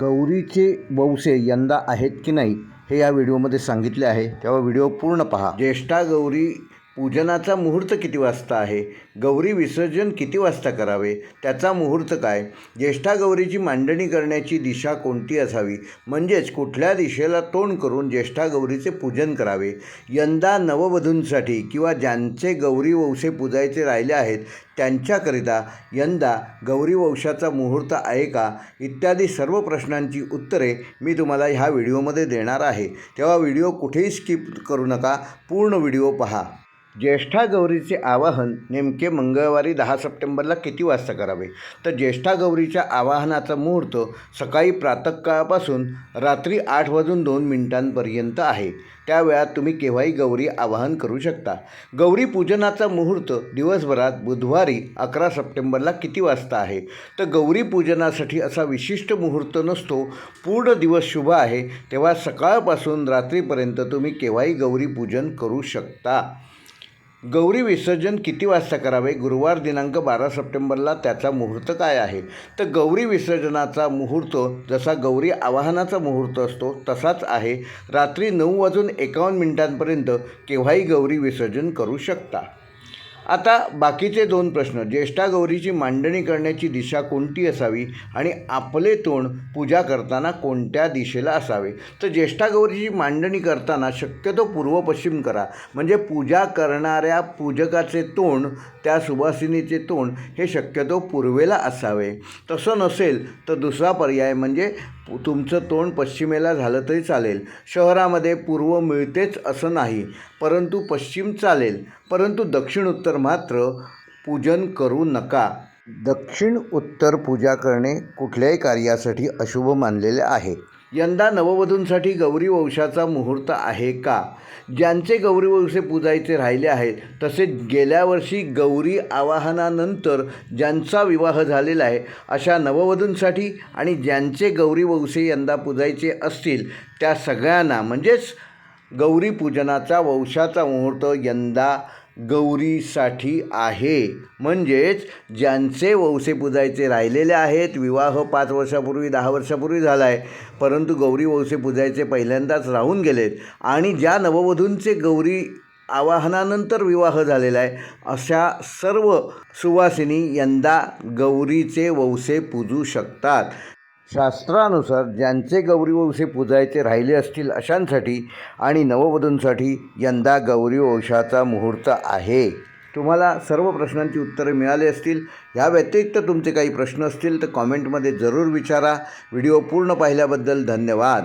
गौरीचे वौसे यंदा आहेत की नाही हे या व्हिडिओमध्ये सांगितले आहे. तेव्हा व्हिडिओ पूर्ण पहा. ज्येष्ठा गौरी पूजनाचा मुहूर्त किती वाजता आहे? गौरी विसर्जन किती वाजता करावे? त्याचा मुहूर्त काय? ज्येष्ठा गौरीची मांडणी करण्याची दिशा कोणती असावी? म्हणजेच कुठल्या दिशेला तोंड करून ज्येष्ठा गौरीचे पूजन करावे? यंदा नववधूंसाठी किंवा ज्यांचे गौरी वंशे पूजायचे राहिले आहेत त्यांच्याकरिता यंदा गौरी वंशाचा मुहूर्त आहे का? इत्यादी सर्व प्रश्नांची उत्तरे मी तुम्हाला ह्या व्हिडिओमध्ये देणार आहे. तेव्हा व्हिडिओ कुठेही स्किप करू नका. पूर्ण व्हिडिओ पहा. ज्येष्ठा गौरीचे आवाहन नेमके मंगळवारी दहा सप्टेंबरला किती वाजता करावे? तर ज्येष्ठा गौरीच्या आवाहनाचा मुहूर्त सकाळी प्रातःकाळापासून रात्री आठ वाजून दोन मिनिटांपर्यंत आहे. त्या वेळात तुम्ही केव्हाही गौरी आवाहन करू शकता. गौरी पूजनाचा मुहूर्त दिवसभरात बुधवारी अकरा सप्टेंबरला किती वाजता आहे? तर गौरी पूजनासाठी असा विशिष्ट मुहूर्त नसतो. पूर्ण दिवस शुभ आहे. तेव्हा सकाळपासून रात्रीपर्यंत तुम्ही केव्हाही गौरी पूजन करू शकता. गौरी विसर्जन किती वाजता करावे? गुरुवार दिनांक बारा सप्टेंबरला त्याचा मुहूर्त काय आहे? तर गौरी विसर्जनाचा मुहूर्त जसा गौरी आवाहनाचा मुहूर्त असतो तसाच आहे. रात्री नऊ वाजून एकावन्न मिनिटांपर्यंत केव्हाही गौरी विसर्जन करू शकता. आता बाकीचे दोन प्रश्न. ज्येष्ठा गौरीची मांडणी करण्याची दिशा कोणती असावी आणि आपले तोंड पूजा करताना कोणत्या दिशेला असावे? तर ज्येष्ठा गौरीची मांडणी करताना शक्यतो पूर्व पश्चिम करा. म्हणजे पूजा करणाऱ्या पूजकाचे तोंड त्या सुवासिनीचे तोंड हे शक्यतो पूर्वेला असावे. तसं नसेल तर दुसरा पर्याय म्हणजे तुमचं तोंड पश्चिमेला झालं तरी चालेल. शहरामध्ये पूर्व मिळतेच असं नाही परंतु पश्चिम चालेल. परंतु दक्षिण उत्तर मात्र पूजन करू नका. दक्षिण उत्तर पूजा करणे कुठल्याही कार्यासाठी अशुभ मानलेले आहे. यंदा नववधूंसाठी गौरी वंशाचा मुहूर्त आहे का? ज्यांचे गौरी वंशे पूजायचे राहिले आहेत तसेच गेल्या वर्षी गौरी आवाहनानंतर ज्यांचा विवाह झालेला आहे अशा नववधूंसाठी आणि ज्यांचे गौरी वंशे यंदा पूजायचे असतील त्या सगळ्यांना म्हणजेच गौरी पूजनाचा वंशाचा मुहूर्त यंदा गौरीसाठी आहे. म्हणजेच ज्यांचे वौसे पूजायचे राहिलेले आहेत विवाह पाच वर्षापूर्वी दहा वर्षापूर्वी झाला आहे परंतु गौरी वौसे पूजायचे पहिल्यांदाच राहून गेलेत आणि ज्या नववधूंचे गौरी आवाहनानंतर विवाह झालेला आहे अशा सर्व सुवासिनी यंदा गौरीचे वौसे पूजू शकतात. शास्त्रानुसार ज्यांचे गौरीवंशी पूजायचे राहिले असतील अशांसाठी आणि नववधूंसाठी यंदा गौरीवंशाचा मुहूर्त आहे. तुम्हाला सर्व प्रश्नांची उत्तरे मिळाली असतील ह्या व्यतिरिक्त तुमचे काही प्रश्न असतील तर कॉमेंटमध्ये जरूर विचारा. व्हिडिओ पूर्ण पाहिल्याबद्दल धन्यवाद.